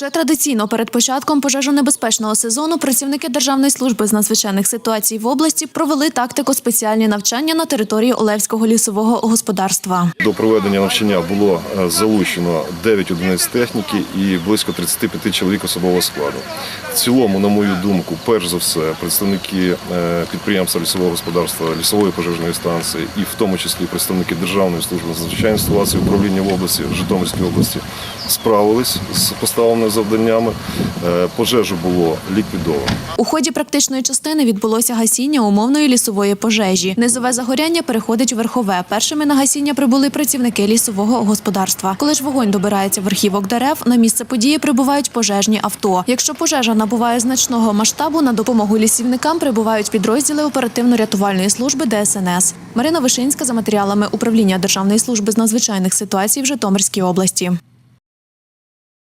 Уже традиційно перед початком пожежонебезпечного сезону працівники Державної служби з надзвичайних ситуацій в області провели тактико спеціальні навчання на території Олевського лісового господарства. До проведення навчання було е, залучено 9 одиниць техніки і близько 35 чоловік особового складу. В цілому, на мою думку, перш за все, представники е, підприємства лісового господарства, лісової пожежної станції, і в тому числі представники Державної служби з надзвичайних ситуацій управління в області, Житомирській області, справились з поставленими завданнями. Е, Пожежу було ліквідовано. У ході практичної частини відбулося гасіння умовної лісової пожежі. Низове загоряння переходить у верхове. Першими на гасіння прибули працівники лісового господарства. Коли ж вогонь добирається верхівок дерев, на місце події прибувають пожежні авто. Якщо пожежа набуває значного масштабу, на допомогу лісівникам прибувають підрозділи оперативно-рятувальної служби ДСНС. Марина Вишинська за матеріалами управління Державної служби з надзвичайних ситуацій в Житомирській області.